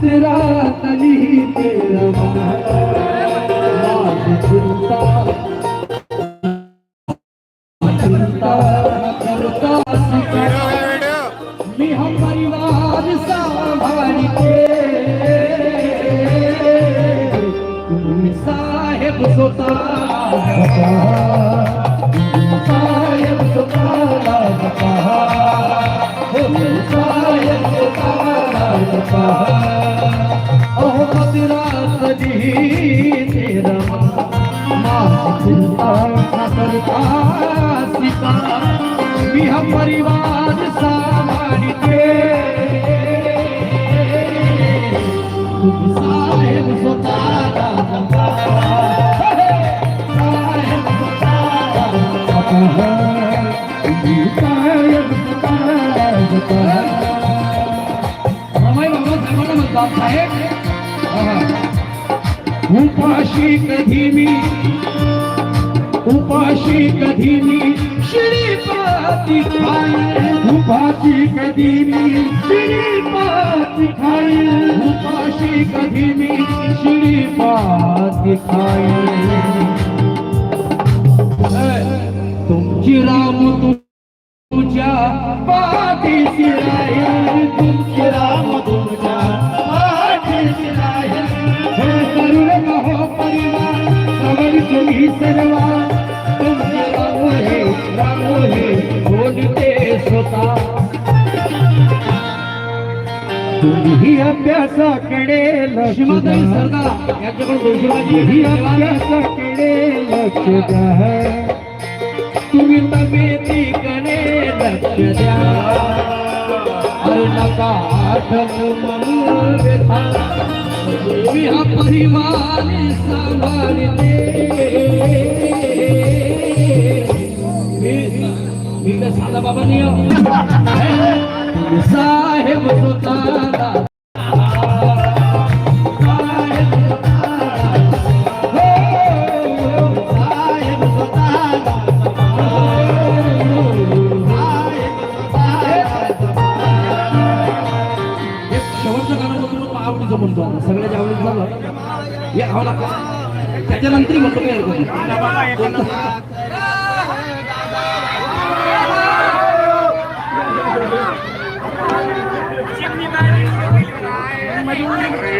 तेरा माझी चिंता। चिंता हम परिवार तुम्ही साहेब स्वतः साहेब स्वतःला साहेब परिवार सांभाळते तुम्ही साहेब स्वतःला जपा. साहेब स्वतःला जपा. तुम्ही साहेब स्वतःला उपाशी कधी मी उपाशी कधी मी श्रीपाती खाई उपाशी कधी मी श्रीपाती खाई उपाशी कधी मी श्रीपाती खाई तुमची राम तुमच्या पाठीशी राहील तुमची राम तुम्ही अभ्यासाकडे लक्ष्मीताई सरकार यांच्याकडे अभ्यासाकडे लक्ष द्या तुम्ही तब्येतीकडे लक्ष द्या अरे नका आठवण म्हणून व्यथा मी हा परिवार सांभाळते मी मी तर साधा बाबा नाही तुम्ही साहेब स्वतःला सगळ्याच्या आवडीत झालं. हे आवडा. त्याच्यानंतर म्हणतो काय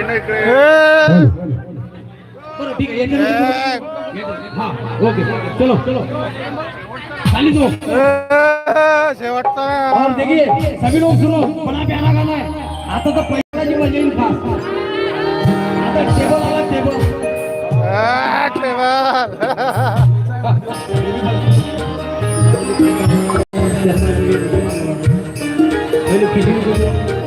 हरकत नाही. बरं ठीक आहे हा। ओके चलो चलो। खाली दो शेवटचा और देखिए सभी लोग सुनो बड़ा प्यारा गाना है। आता तो पैसा जी मज़ा येईल खास आता टेबल आला टेबल पहिले किती